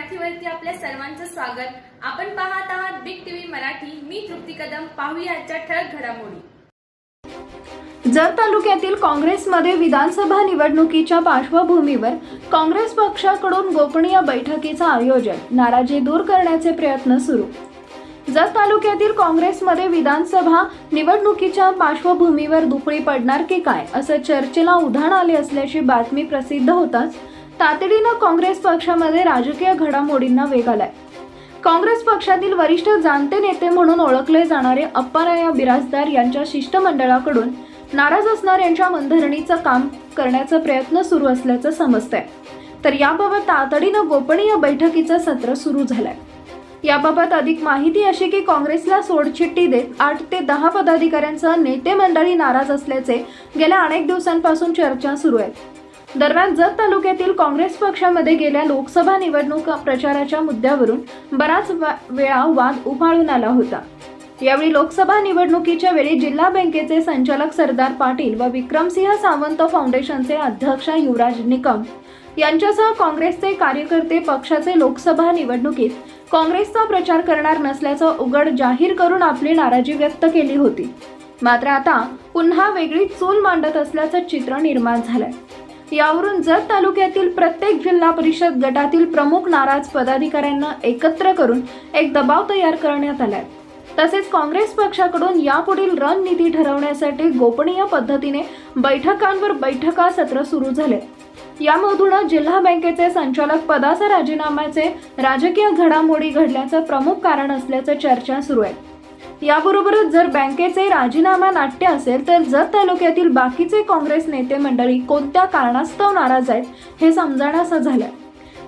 मराठीवरती आपल्या सर्वांचं स्वागत. आपण पाहत आहात बिग टीव्ही मराठी. मी तृप्ती कदम. पाहूया आजच्या ठळक घडामोडी. जत तालुक्यातील काँग्रेसमध्ये विधानसभा निवडणुकीच्या पार्श्वभूमीवर काँग्रेस पक्षाकडून गोपनीय बैठकीचं आयोजन. नाराजी दूर करण्याचे प्रयत्न सुरू. जत तालुक्यातील काँग्रेसमध्ये विधानसभा निवडणुकीच्या पार्श्वभूमीवर दुपळी पडणार की काय असं चर्चेला उधाण आले असल्याची बातमी प्रसिद्ध होताच तातडीनं काँग्रेस पक्षामध्ये राजकीय घडामोडींना वेग आलाय. काँग्रेस पक्षातील वरिष्ठ जाणते नेते म्हणून ओळखले जाणारे अप्पाराया बिराजदार यांच्या शिष्टमंडळाकडून नाराज असणाऱ्यांच्या मनधरणीचं काम करण्याचा प्रयत्न सुरू असल्याचं समजतंय. तर याबाबत तातडीनं गोपनीय बैठकीचं सत्र सुरू झालंय. याबाबत अधिक माहिती अशी की काँग्रेसला सोडचिठ्ठी देत आठ ते दहा पदाधिकाऱ्यांसह नेते मंडळी नाराज असल्याचे गेल्या अनेक दिवसांपासून चर्चा सुरू आहेत दरम्यान जत तालुक्यातील काँग्रेस पक्षामध्ये गेल्या लोकसभा निवडणूक प्रचाराच्या मुद्द्यावरून बराच वेळा वाद उफाळून आला होता. यावेळी लोकसभा निवडणुकीच्या वेळी जिल्हा बँकेचे संचालक सरदार पाटील व विक्रमसिंह सावंत फाउंडेशनचे अध्यक्ष युवराज निकम यांच्यासह काँग्रेसचे कार्यकर्ते पक्षाचे लोकसभा निवडणुकीत काँग्रेसचा प्रचार करणार नसल्याचं उघड जाहीर करून आपली नाराजी व्यक्त केली होती. मात्र आता पुन्हा वेगळी चूल मांडत असल्याचं चित्र निर्माण झालंय. यावरून जत तालुक्यातील प्रत्येक जिल्हा परिषद गटातील प्रमुख नाराज पदाधिकाऱ्यांना एकत्र करून एक दबाव तयार करण्यात आलाय. तसेच काँग्रेस पक्षाकडून यापुढील रणनीती ठरवण्यासाठी गोपनीय पद्धतीने बैठकांवर बैठका सत्र सुरू झाले. यामधून जिल्हा बँकेचे संचालक पदाचा राजीनाम्याचे राजकीय घडामोडी घडल्याचं प्रमुख कारण असल्याचं चर्चा सुरू आहे. याबरोबरच जर बँकेचे राजीनामा नाट्य असेल तर जत तालुक्यातील बाकीचे काँग्रेस नेते मंडळी कोणत्या कारणास्तव नाराज आहेत हे समजण्याचं झालं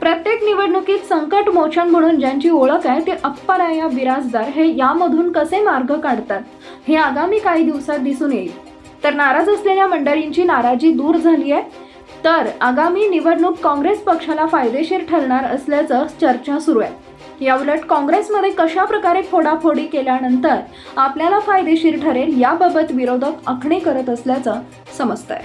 प्रत्येक निवडणुकीत संकट मोचन म्हणून ज्यांची ओळख आहे ते अप्पाराया बिराजदार हे यामधून कसे मार्ग काढतात हे आगामी काही दिवसात दिसून येईल. तर नाराज असलेल्या मंडळींची नाराजी दूर झाली आहे तर आगामी निवडणूक काँग्रेस पक्षाला फायदेशीर ठरणार असल्याचं चर्चा सुरू आहे. याउलट काँग्रेसमध्ये कशा प्रकारे फोडाफोडी केल्यानंतर आपल्याला फायदेशीर ठरेल याबाबत विरोधक आखणी करत असल्याचं समजतंय.